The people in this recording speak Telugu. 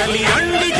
కదలి రండి